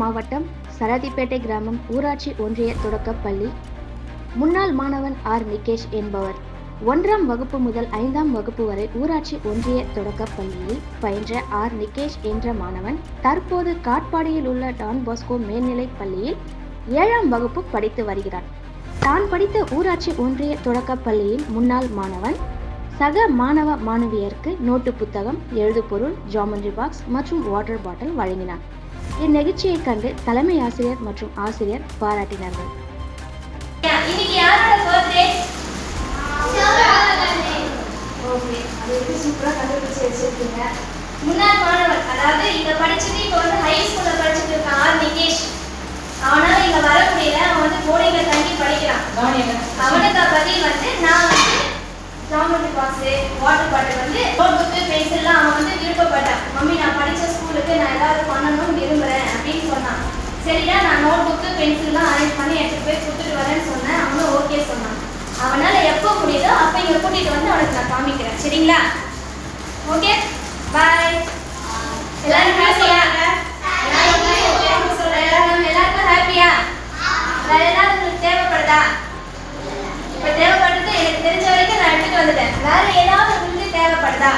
மாவட்டம் சரதிப்பேட்டை கிராமம் ஊராட்சி ஒன்றிய தொடக்கப் பள்ளி முன்னாள் மாணவன் ஆர். நிகேஷ் என்பவர். ஒன்றாம் வகுப்பு முதல் ஐந்தாம் வகுப்பு வரை ஊராட்சி ஒன்றிய தொடக்கப் பள்ளியில் பயின்ற ஆர். நிகேஷ் என்ற மாணவன் தற்போது காட்பாடியில் உள்ள டான் பாஸ்கோ மேல்நிலைப் பள்ளியில் ஏழாம் வகுப்பு படித்து வருகிறான். தான் படித்த ஊராட்சி ஒன்றிய தொடக்கப் பள்ளியின் முன்னாள் மாணவன் சக மாணவ மாணவியருக்கு நோட்டு புத்தகம் எழுதுபொருள் ஜாமெண்ட்ரி பாக்ஸ் மற்றும் வாட்டர் பாட்டில் வழங்கினார் இந்நிகழ்ச்சியை கண்டு தலைமை ஆசிரியர் மற்றும் ஆசிரியர் பாராட்டினார்கள். இன்னைக்கு முன்னாள் மாணவன் அதாவது இங்க படிச்சுட்டு இப்போ வந்து ஹை ஸ்கூல்ல படிச்சுட்டு இருக்கான் ஆர். நிகேஷ். அவனால இங்க வர முடியல. அவன் வந்து போர்டிங்ல தங்கி படிக்கிறான். அவனுக்கு பதில் வந்து நான் வந்து ஜாமெட்ரி பாக்ஸ் வாட்டர் பாட்டில் வந்து நோட் புக்கு பென்சில்லாம் அவன் வந்து சரிடா நான் நோட் புக்கு பென்சில்லாம் அரேஞ்ச் பண்ணி எட்டு போய் கொடுத்துட்டு வரேன்னு சொன்னேன். அவனும் ஓகே சொன்னான். அவனால் எப்போ முடியுதோ அப்போ இங்கே கூட்டிகிட்டு வந்து அவனுக்கு நான் காமிக்கிறேன். சரிங்களா? ஓகே பாய் எல்லாரும் ஹாப்பியா எல்லாரும் எல்லாருக்கும் ஹாப்பியா வேற ஏதாவது உங்களுக்கு தேவைப்படுதா? இப்போ தேவைப்படுறது எனக்கு தெரிஞ்ச வரைக்கும் நான் எடுத்துட்டு வந்துட்டேன். வேற ஏதாவது உங்களுக்கு தேவைப்படுதா?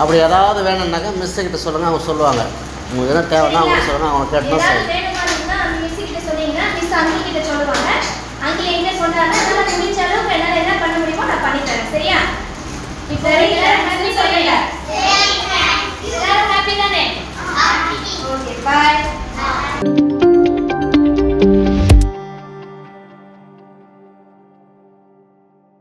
அப்படி ஏதாவது வேணும்னாக்கா மிஸ்ஸு கிட்ட சொல்லுங்கள் அவங்க சொல்லுவாங்க. உங்களுக்கு என்ன தேவைன்னா அவங்க சொல்லுங்க அவங்க சரி கிட்ட என்னால முடிஞ்ச அளவுக்கு என்னால என்ன பண்ண முடியுமோ நான் பண்ணி தரேன். சரியா? இப்போ